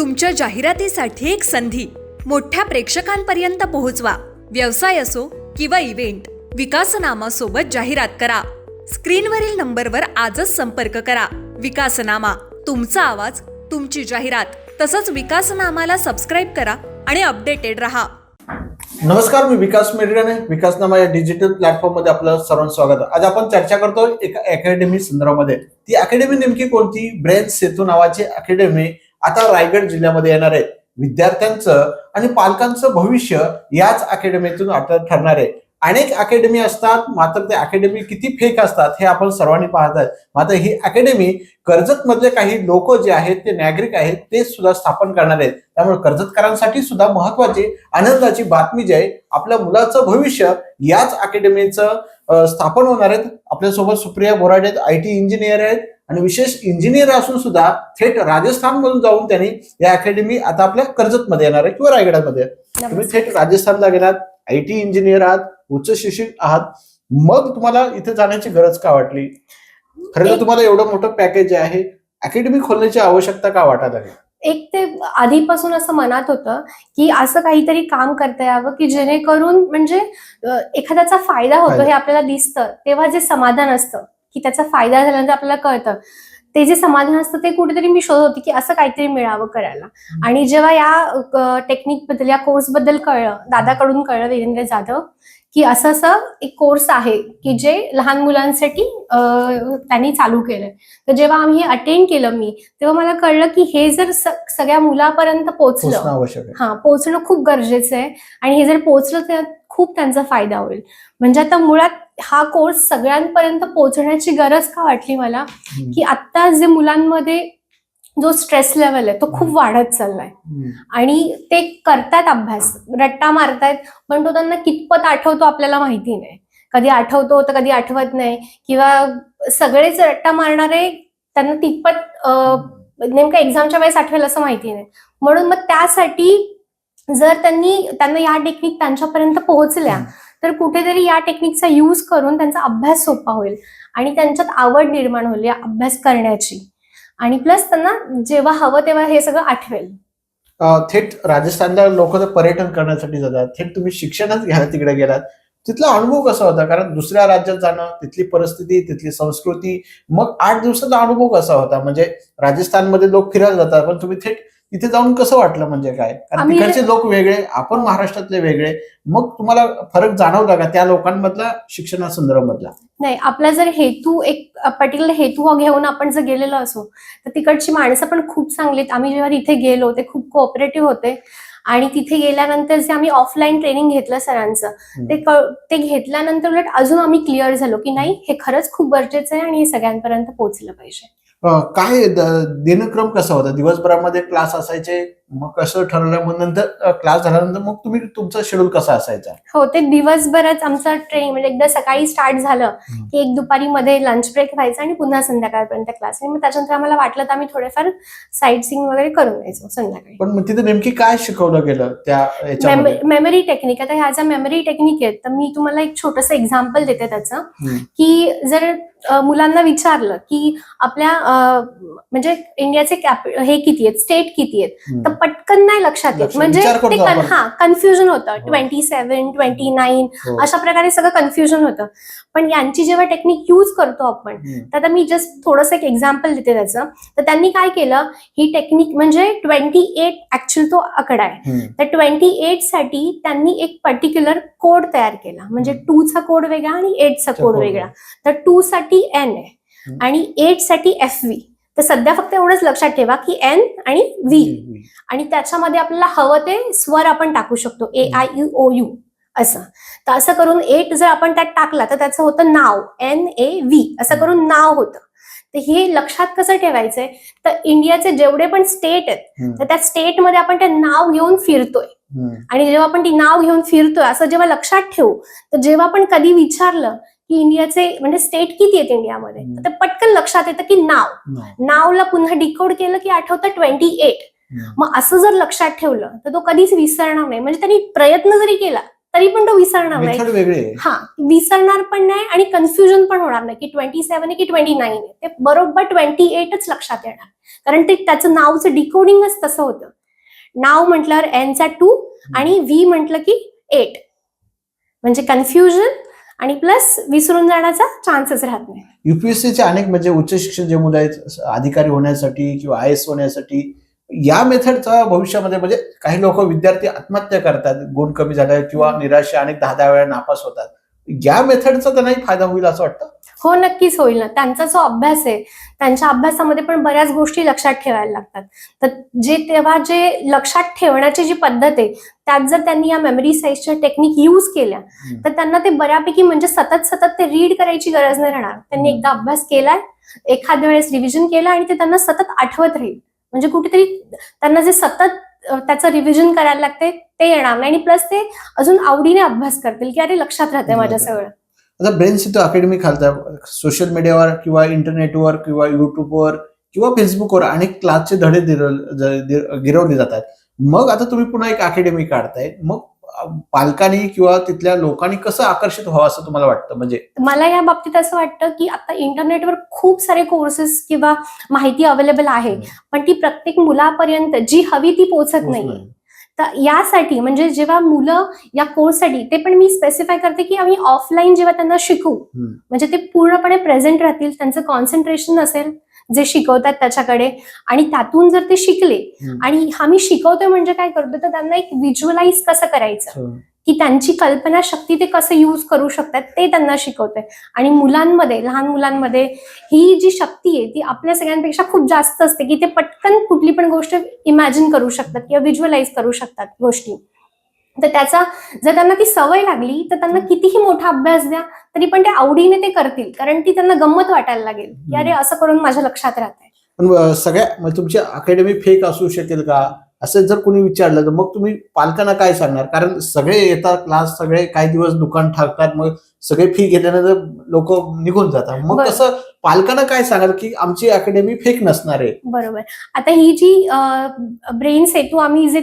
तुमच्या जाहिरातीसाठी एक संधी. मोठ्या प्रेक्षकांपर्यंत पोहोचवा. व्यवसाय असो किंवा इव्हेंट विकासनामा सोबत जाहिरात करा. स्क्रीनवरील नंबरवर आजच संपर्क करा. विकासनामा तुमचा आवाज तुमची जाहिरात तसंच विकासनामाला सबस्क्राईब करा आणि अपडेटेड रहा. नमस्कार मी विकास मेडगणे विकासनामा या डिजिटल प्लॅटफॉर्ममध्ये आपलं सर्वांचं स्वागत. आज आपण चर्चा करतो एका अकॅडमी संदर्भामध्ये. ती अकॅडमी नेमकी कोणती? ब्रेन सेतू नावाची अकॅडमी आता रायगड जिल्ह्यामध्ये येणार आहेत विद्यार्थ्यांचं आणि पालकांचं भविष्य याच अकॅडमीतून आता ठरणार आहे. अनेक अकॅडमी असतात मात्र ते अकॅडमी किती फेक असतात हे आपण सर्वांनी पाहत आहेत. मात्र ही अकॅडमी कर्जत मधले काही लोक जे आहेत ते नागरिक आहेत ते सुद्धा स्थापन करणार आहेत. त्यामुळे कर्जतकरांसाठी सुद्धा महत्वाची आनंदाची बातमी जी आहे आपल्या मुलाचं भविष्य याच अकॅडमीचं स्थापन होणार आहेत. आपल्यासोबत सुप्रिया बोराडे आहेत आय टी इंजिनियर आहेत. आणि विशेष इंजिनियर असून सुद्धा थेट राजस्थान मधून जाऊन त्यांनी या अकॅडमी आता आपल्या कर्जतमध्ये येणार आहे किंवा रायगडामध्ये. तुम्ही थेट राजस्थानला गेलात आय टी इंजिनियर आहात उच्च शिक्षित आहात मग तुम्हाला इथे जाण्याची गरज का वाटली? खरं तर तुम्हाला एवढं मोठं पॅकेज आहे अकॅडमी खोलण्याची आवश्यकता का वाटायला लागली? एक ते आधीपासून असं मनात होतं की असं काहीतरी काम करता यावं की जेणेकरून म्हणजे एखाद्याचा फायदा होतो. हे आपल्याला दिसतं तेव्हा जे समाधान असतं. की त्याचा फायदा झाल्यानंतर आपल्याला कळतं. ते जे समाधान असतं ते कुठेतरी मी शोधत होती की असं काहीतरी मिळावं करायला. आणि जेव्हा या टेक्निकबद्दल या कोर्सबद्दल कळलं दादाकडून कळलं वीरेंद्र जाधव की असं असं एक कोर्स आहे की जे लहान मुलांसाठी त्यांनी चालू केलंय. तर जेव्हा आम्ही अटेंड केलं मी तेव्हा मला कळलं की हे जर सगळ्या मुलापर्यंत पोचणं आहे. हा पोहोचणं खूप गरजेचं आहे. आणि हे जर पोहोचलं तर खूप त्यांचा फायदा होईल. म्हणजे आता मुळात हा कोर्स सगळ्यांपर्यंत पोहोचण्याची गरज का वाटली मला. की आता जे मुलांमध्ये जो स्ट्रेस लेवल आहे तो खूप वाढत चाललाय. आणि ते करतायत अभ्यास. रट्टा मारतायत पण तो त्यांना कितपत आठवतो आपल्याला माहिती नाही. कधी आठवतो तर कधी आठवत नाही. किंवा सगळेच रट्टा मारणारे त्यांना तितपत नेमकं एक्झामच्या वेळेस आठवेल असं माहिती नाही. म्हणून मग त्यासाठी जर त्यांनी त्यांना या टेक्निक त्यांच्यापर्यंत पोहोचल्या तर कुठेतरी या टेक्निकचा यूज करून त्यांचा अभ्यास सोपा होईल आणि त्यांच्यात आवड निर्माण होईल या अभ्यास करण्याची. आणि प्लस त्यांना जेव्हा हवं तेव्हा हे सगळं आठवेल. थेट राजस्थानला लोक पर्यटन करण्यासाठी जातात. थेट तुम्ही शिक्षणच घ्यायला तिकडे गेलात. तिथला अनुभव कसा होता? कारण दुसऱ्या राज्यात जाणं तिथली परिस्थिती तिथली संस्कृती मग आठ दिवसाचा अनुभव कसा होता? म्हणजे राजस्थानमध्ये लोक फिरायला जातात पण तुम्ही थेट तिथे जाऊन कसं वाटलं म्हणजे काय? कारण तिकडचे लोक वेगळे आपण महाराष्ट्रातले वेगळे. मग तुम्हाला फरक जाणवला का त्या लोकांमधला शिक्षणासंदर्भामधला नाही आपला जर हेतू एक पर्टिक्युलर हेतू घेऊन आपण जर गेलेलो असो तर तिकडची माणसं पण खूप चांगली आम्ही जेव्हा तिथे गेलो ते खूप कोऑपरेटिव्ह होते. आणि तिथे गेल्यानंतर जे आम्ही ऑफलाईन ट्रेनिंग घेतलं सरांचं ते ते घेतल्यानंतर उलट अजून आम्ही क्लिअर झालो की नाही हे खरंच खूप गरजेचं आहे आणि हे सगळ्यांपर्यंत पोहोचलं पाहिजे. काय द- दिनक्रम कसा होता? दिवसभरामध्ये क्लास असायचे? मग कसं ठरवलं मग नंतर क्लास झाल्यानंतर मग तुम्ही तुमचा शेड्यूल कसा असायचा? हो ते दिवसभरच आमचं ट्रेनिंग म्हणजे एकदा सकाळी स्टार्ट झालं. की एक दुपारी मध्ये लंच ब्रेक व्हायचा आणि पुन्हा संध्याकाळपर्यंत क्लास आणि मग त्याच्यानंतर आम्हाला वाटलं तर आम्ही थोडेफार साईट सीन वगैरे करून यायचो संध्याकाळी. पण मग तिथे नेमकी काय शिकवलं गेलं त्या मेमरी टेक्निक आता ह्या ज्या मेमरी टेक्निक आहेत तर मी तुम्हाला एक छोटंसं एक्झाम्पल देते त्याचं. की जर मुलांना विचारलं की आपल्या म्हणजे इंडियाचे कॅप हे किती आहेत? स्टेट किती आहेत. तर पटकन नाही लक्षात येत लक्षात- म्हणजे विचार करतो ते कन- आपण. हा कन्फ्युजन होतं हो. ट्वेंटी सेव्हन ट्वेंटी नाईन हो. अशा प्रकारे सगळं कन्फ्युजन होतं पण यांची जेव्हा टेक्निक यूज करतो आपण हम्म. तर आता मी जस्ट थोडंसं एक एक्झाम्पल देते त्याचं तर त्यांनी काय केलं ही टेक्निक म्हणजे ट्वेंटी एट ऍक्च्युअल तो आकडा आहे हम्म. तर ट्वेंटी एटसाठी त्यांनी एक पर्टिक्युलर कोड तयार केला म्हणजे हम्म. टू चा कोड वेगळा आणि एटचा चा कोड code वेगळा तर टू साठी एन आहे हम्म. आणि एटसाठी एफ व्ही तर सध्या फक्त एवढंच लक्षात ठेवा की एन आणि व्ही. आणि त्याच्यामध्ये आपल्याला हवं ते स्वर आपण टाकू शकतो. A I U O U असं. तर असं करून एट जर आपण त्यात टाकला तर त्याचं होतं नाव. एन ए व्ही असं करून नाव होतं. तर हे लक्षात कसं ठेवायचंय? तर इंडियाचे जेवढे पण स्टेट आहेत. तर त्या स्टेटमध्ये आपण ते नाव घेऊन फिरतोय. आणि जेव्हा आपण ती नाव घेऊन फिरतोय असं जेव्हा लक्षात ठेवू तर जेव्हा आपण कधी विचारलं की इंडियाचे म्हणजे स्टेट किती आहेत इंडियामध्ये. तर ते पटकन लक्षात येतं की नाव. नावला पुन्हा डिकोड केलं की आठवतं ट्वेंटी एट. मग असं जर लक्षात ठेवलं तर तो कधीच विसरणार नाही. म्हणजे त्यांनी प्रयत्न जरी केला तरी पण तो विसरणार नाही. हा विसरणार पण नाही आणि कन्फ्युजन पण होणार नाही की ट्वेंटी सेव्हन आहे की ट्वेंटी नाईन आहे. ते बरोबर ट्वेंटी एटच लक्षात येणार. कारण ते त्याचं नावचं डिकोडिंगच तसं होतं. नाव म्हटल्यावर एनचा टू आणि व्ही म्हटलं की एट म्हणजे कन्फ्युजन आणि प्लस विसरून जाण्याचा चान्सेस राहत नाही. युपीएससीचे अनेक म्हणजे उच्च शिक्षण जे मुलं आहेत अधिकारी होण्यासाठी किंवा आय एस होण्यासाठी या मेथडचा भविष्यामध्ये म्हणजे काही लोक विद्यार्थी आत्महत्या करतात गुण कमी झाल्यावर किंवा निराशा अनेक दहा दहा वेळा नापास होतात. या मेथडचा त्यांनाही फायदा होईल असं वाटतं? हो नक्कीच होईल ना. त्यांचा जो अभ्यास आहे त्यांच्या अभ्यासामध्ये पण बऱ्याच गोष्टी लक्षात ठेवायला लागतात. तर जे तेव्हा जे लक्षात ठेवण्याची जी पद्धत आहे त्यात जर त्यांनी या मेमरी साईजच्या टेक्निक यूज केल्या तर त्यांना ते बऱ्यापैकी म्हणजे सतत सतत ते रीड करायची गरज नाही राहणार. त्यांनी. एकदा अभ्यास केलाय एखाद्या वेळेस रिव्हिजन केलं आणि ते त्यांना सतत आठवत राहील. म्हणजे कुठेतरी त्यांना जे सतत त्याचं रिव्हिजन करायला लागते ते येणार नाही. आणि प्लस ते अजून आवडीने अभ्यास करतील की अरे लक्षात राहते माझ्या सगळं. आता ब्रेन सिटी अकॅडमी खालता सोशल मीडियावर किंवा इंटरनेटवर किंवा युट्यूबवर किंवा फेसबुकवर अनेक क्लासचे धडे गिरवले जातात. मग आता तुम्ही पुन्हा एक अकॅडमी काढताय. मग पालकांनी किंवा तिथल्या लोकांनी कसं आकर्षित व्हावं असं तुम्हाला वाटतं? म्हणजे मला या बाबतीत असं वाटतं की आता इंटरनेटवर खूप सारे कोर्सेस किंवा माहिती अवेलेबल आहे. पण ती प्रत्येक मुलापर्यंत जी हवी ती पोहोचत नाही. तर यासाठी म्हणजे जेव्हा मुलं या कोर्ससाठी ते पण मी स्पेसिफाय करते की आम्ही ऑफलाईन जेव्हा त्यांना हम्म. म्हणजे ते पूर्णपणे प्रेझेंट राहतील त्यांचं कॉन्सन्ट्रेशन असेल जे शिकवतात त्याच्याकडे आणि त्यातून जर ते शिकले. आणि आम्ही शिकवतोय म्हणजे काय करतो तर त्यांना एक व्हिज्युअलाइज कसं करायचं हम्म. की त्यांची कल्पना शक्ती ते कसं यूज करू शकतात ते त्यांना शिकवतंय आणि मुलांमध्ये लहान मुलांमध्ये ही जी शक्ती आहे ती आपल्या सगळ्यांपेक्षा खूप जास्त असते की ते पटकन कुठली पण गोष्ट इमॅजिन करू शकतात किंवा व्हिज्युअलाइज करू शकतात गोष्टी तर त्याचा जर त्यांना ती सवय लागली तर त्यांना कितीही मोठा अभ्यास द्या तरी पण ते आवडीने ते करतील कारण ती त्यांना गंमत वाटायला लागेल. की अरे असं करून माझ्या लक्षात राहतंय. पण सगळ्या म्हणजे तुमची अकॅडमी फेक असू शकेल का? असं जर कोणी विचारलं तर मग तुम्ही पालकांना काय सांगणार? कारण सगळे येतात क्लास सगळे काही दिवस दुकान टाकतात मग सगळे फी घेतल्यानंतर लोक निघून जातात. मग. कसं पालकांना काय सांगाल की आमची अकॅडमी फेक नसणार आहे? बरोबर. आता ही जी ब्रेन सेतू आम्ही जे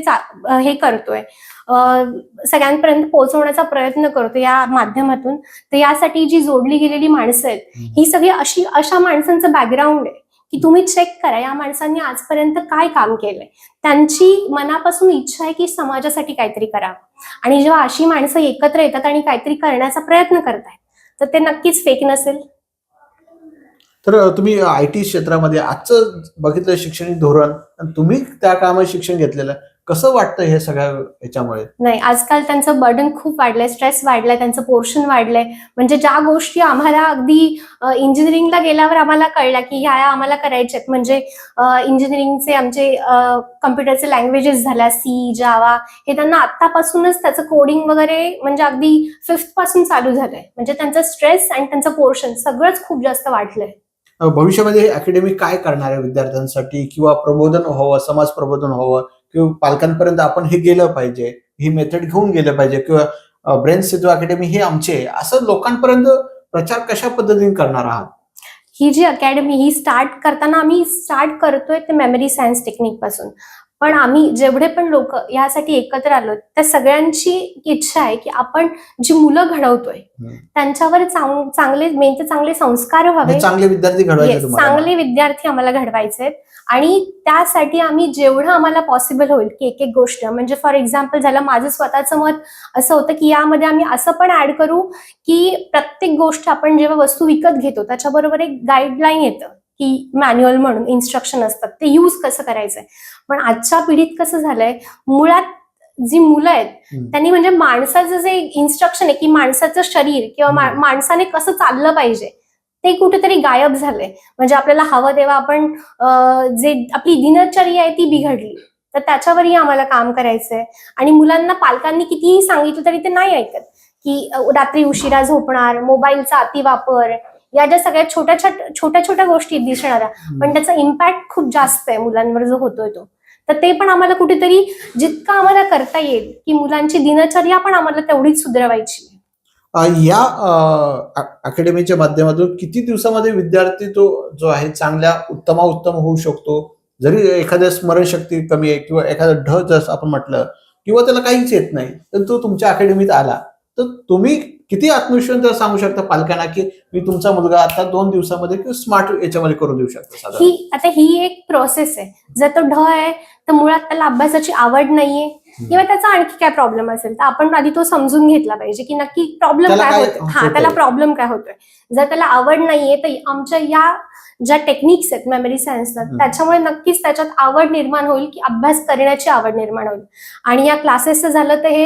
हे करतोय सगळ्यांपर्यंत पोहोचवण्याचा प्रयत्न करतो या माध्यमातून. तर यासाठी जी जोडली गेलेली माणसं आहेत ही सगळी अशी अशा माणसांचं बॅकग्राऊंड आहे की तुम्ही चेक करा या माणसांनी आजपर्यंत काय काम केलंय. त्यांची मनापासून इच्छा आहे की समाजासाठी काहीतरी करावं. आणि जेव्हा अशी माणसं एकत्र येतात आणि काहीतरी करण्याचा प्रयत्न करतायत तर ते नक्कीच फेक नसेल. तर तुम्ही आय टी क्षेत्रामध्ये आजचं बघितलं शैक्षणिक धोरण तुम्ही त्या कामात शिक्षण घेतलेलं. कसं वाटतं हे सगळ्या याच्यामुळे? नाही आजकाल त्यांचं बर्डन खूप वाढलंय स्ट्रेस वाढलाय त्यांचं पोर्शन वाढलंय. म्हणजे ज्या गोष्टी आम्हाला अगदी इंजिनिअरिंगला गेल्यावर आम्हाला कळल्या की ह्या आम्हाला करायच्यात. म्हणजे इंजिनिअरिंगचे आमचे कम्प्युटरचे लँग्वेजेस झाल्या सी जावा हे त्यांना आतापासूनच त्याचं कोडिंग वगैरे म्हणजे अगदी फिफ्थपासून चालू झालंय. म्हणजे त्यांचं स्ट्रेस आणि त्यांचं पोर्शन सगळंच खूप जास्त वाढलंय. भविष्यामध्ये हे अकॅडमी काय करणार आहे विद्यार्थ्यांसाठी? किंवा प्रबोधन व्हावं समाज प्रबोधन व्हावं? किंवा पालकांपर्यंत आपण हे गेलं पाहिजे ही मेथड घेऊन गेलं पाहिजे किंवा ब्रेन सिद्धू अकॅडमी ही आमची आहे असं लोकांपर्यंत प्रचार कशा पद्धतीने करणार आहात? ही जी अकॅडमी ही स्टार्ट करताना आम्ही स्टार्ट करतोय ते मेमरी सायन्स टेक्निकपासून. पण आम्ही जेवढे पण लोक यासाठी एकत्र आलो त्या सगळ्यांची इच्छा आहे की आपण जी मुलं घडवतोय. त्यांच्यावर चांग- चांगले मेन ते चांगले संस्कार व्हावे. म्हणजे चांगले विद्यार्थी घडवायचे चांगले विद्यार्थी आम्हाला घडवायचे आहेत आणि त्यासाठी आम्ही जेवढं आम्हाला पॉसिबल होईल की एक एक गोष्ट म्हणजे फॉर एक्झाम्पल झालं माझं स्वतःचं मत असं होतं की यामध्ये आम्ही असं पण ऍड करू की प्रत्येक गोष्ट आपण जेव्हा वस्तू विकत घेतो त्याच्याबरोबर एक गाईडलाईन येतं. की मॅन्युअल म्हणून इन्स्ट्रक्शन असतात. ते यूज कसं करायचंय? पण आजच्या पिढीत कसं झालंय? मुळात जी मुलं आहेत. त्यांनी म्हणजे माणसाचं जे इन्स्ट्रक्शन आहे की माणसाचं शरीर किंवा. माणसाने कसं चाललं पाहिजे ते कुठेतरी गायब झालंय. म्हणजे आपल्याला हवं तेव्हा आपण जे आपली दिनचर्या आहे ती बिघडली. तर त्याच्यावरही आम्हाला काम करायचंय. आणि मुलांना पालकांनी कितीही सांगितलं तरी ते नाही ऐकत. की रात्री उशिरा झोपणार मोबाईलचा अतिवापर या ज्या सगळ्या छोट्या छोट्या छोट्या छोट्या गोष्टी दिसणाऱ्या पण त्याचा इम्पॅक्ट खूप जास्त आहे मुलांवर जो होतोय तो. तर ते पण आम्हाला कुठेतरी जितकं आम्हाला करता येईल की मुलांची दिनचर्या पण आम्हाला तेवढीच सुधारवायची या अकॅडमीच्या माध्यमातून किती दिवसामध्ये विद्यार्थी तो जो आहे चांगल्या उत्तमा उत्तम होऊ शकतो? जरी एखाद्या स्मरणशक्ती कमी आहे किंवा एखादा ढ जसं आपण म्हटलं किंवा त्याला काहीच येत नाही तर तो तुमच्या अकॅडमीत आला. तर तुम्ही किती आत्मविश्वास त्याला सांगू शकता पालकांना की मी तुमचा मुलगा आता दोन दिवसामध्ये किंवा स्मार्ट याच्यामध्ये करून देऊ शकतो ही आता ही एक प्रोसेस आहे. जर तो ढ आहे तर मुळात त्याला अभ्यासाची आवड नाहीये. किंवा त्याचा आणखी काय प्रॉब्लेम असेल तर आपण आधी तो समजून घेतला पाहिजे की नक्की प्रॉब्लेम काय होतोय? हा त्याला प्रॉब्लेम काय होतोय. जर त्याला आवड नाहीये तर आमच्या या ज्या टेक्निक्स आहेत मेमरी सायन्सला. त्याच्यामुळे नक्कीच त्याच्यात आवड निर्माण होईल की अभ्यास करण्याची आवड निर्माण होईल. आणि या क्लासेसचं झालं तर हे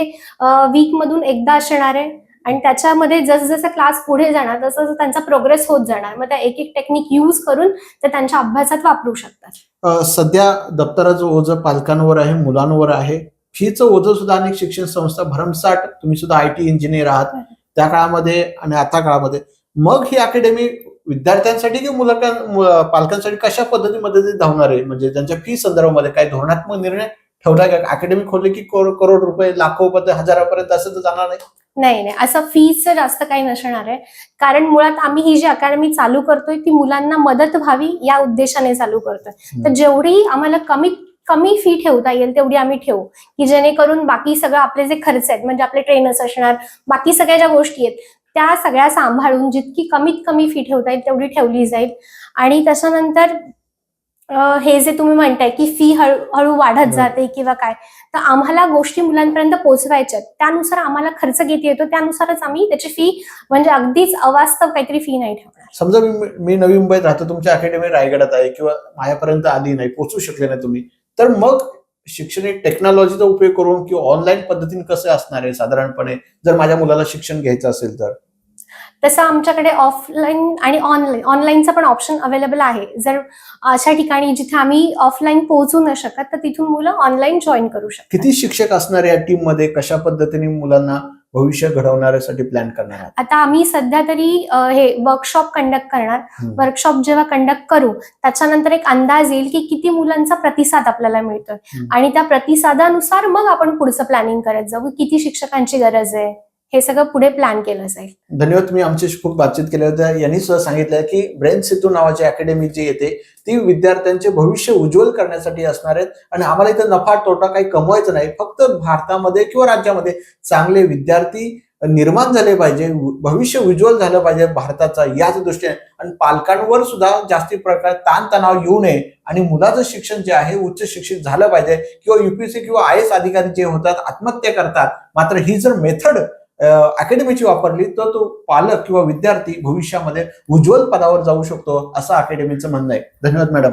वीक मधून एकदा असणार आहे. आणि त्याच्यामध्ये जसजसं क्लास पुढे जाणार तसं त्यांचा प्रोग्रेस होत जाणार. मग त्या एक एक टेक्निक यूज करून ते त्यांच्या अभ्यासात वापरू शकतात. सध्या दप्तराचं ओझं पालकांवर आहे मुलांवर आहे. फीचं ओझं सुद्धा अनेक शिक्षण संस्था भरमसाठ तुम्ही सुद्धा आय टी इंजिनियर आहात. बरं. त्या काळामध्ये आणि आता काळामध्ये मग ही अकॅडमी विद्यार्थ्यांसाठी की मुलां मु- पालकांसाठी कशा पद्धतीमध्ये धावणार आहे? म्हणजे त्यांच्या फी संदर्भामध्ये काय धोरणात्मक निर्णय ठेवला का? अकॅडमी खोलली की करो- करोड रुपये लाखो हजारापर्यंत असं तर जाणार नाही? नाही नाही. असं फीचं जास्त काही नसणार आहे. कारण मुळात आम्ही ही जी अकॅडमी चालू करतोय ती मुलांना मदत व्हावी या उद्देशाने चालू करतोय. तर. जेवढी आम्हाला कमीत कमी फी ठेवता येईल तेवढी आम्ही ठेवू की जेणेकरून बाकी सगळं आपले जे खर्च आहेत म्हणजे आपले ट्रेनर्स असणार बाकी सगळ्या ज्या गोष्टी आहेत त्या सगळ्या सांभाळून जितकी कमीत कमी फी ठेवता येईल तेवढी ठेवली जाईल आणि त्याच्यानंतर हे जे तुम्ही म्हणताय की फी हळूहळू वाढत. जाते किंवा काय तर आम्हाला गोष्टी मुलांपर्यंत पोहोचवायच्या. त्यानुसार आम्हाला खर्च किती येतो त्यानुसारच आम्ही त्याची फी म्हणजे अगदीच अवास्तव काहीतरी फी नाही ठेवणार समजा मी मी नवी मुंबईत राहतो तुमच्या अकॅडमी रायगडात आहे किंवा माझ्यापर्यंत आली नाही पोहोचू शकले नाही तुम्ही तर मग शैक्षणिक टेक्नॉलॉजीचा उपयोग करून किंवा ऑनलाईन पद्धतीने कसं असणार आहे साधारणपणे? जर माझ्या मुलाला शिक्षण घ्यायचं असेल तर? तसं आमच्याकडे ऑफलाईन आणि ऑनलाईन ऑनलाईनचा पण ऑप्शन अवेलेबल आहे. जर अशा ठिकाणी जिथे आम्ही ऑफलाईन पोहोचू न शकत तर तिथून मुलं ऑनलाईन जॉईन करू शकतात. किती शिक्षक असणार या टीममध्ये? कशा पद्धतीने मुलांना भविष्य घडवण्यासाठी प्लॅन करणार आहात आता आम्ही सध्या तरी हे वर्कशॉप कंडक्ट करणार. वर्कशॉप जेव्हा कंडक्ट करू त्याच्यानंतर एक अंदाज येईल की किती मुलांचा प्रतिसाद आपल्याला मिळतोय. आणि त्या प्रतिसादानुसार मग आपण पुढचं प्लॅनिंग करत जाऊ किती शिक्षकांची गरज आहे हे सगळं पुढे प्लॅन केलं जाईल. धन्यवाद तुम्ही आमच्याशी खूप बातचीत केली. होती यांनी सुद्धा सांगितलं की ब्रेन सेतू नावाची अकॅडमी जी येते ती विद्यार्थ्यांचे भविष्य उज्ज्वल करण्यासाठी असणार आहेत. आणि आम्हाला इथं नफा तोटा काही कमवायचं नाही फक्त भारतामध्ये किंवा राज्यामध्ये चांगले विद्यार्थी निर्माण झाले पाहिजे भविष्य उज्ज्वल झालं पाहिजे भारताचा याच दृष्टीने. आणि पालकांवर सुद्धा जास्ती प्रकार ताणतणाव येऊ नये. आणि मुलाचं शिक्षण जे आहे उच्च शिक्षित झालं पाहिजे. किंवा युपीएससी किंवा आय एस अधिकारी जे होतात आत्महत्या करतात. मात्र ही जर मेथड अकॅडमीची वापरली तर तो पालक किंवा विद्यार्थी भविष्यामध्ये उज्ज्वल पदावर जाऊ शकतो असं अकॅडमीचं म्हणणं आहे. धन्यवाद मॅडम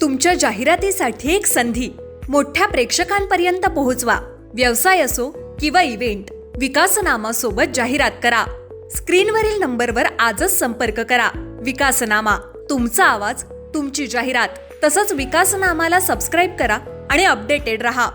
तुमच्या जाहिरातीसाठी एक संधी. मोठ्या प्रेक्षकांपर्यंत पोहोचवा. व्यवसाय असो किंवा इव्हेंट विकासनामा सोबत जाहिरात करा. स्क्रीनवरील नंबरवर आजच संपर्क करा. विकासनामा तुमचा आवाज तुमची जाहिरात. तसंच विकासनामाला सबस्क्राईब करा आणि अपडेटेड रहा.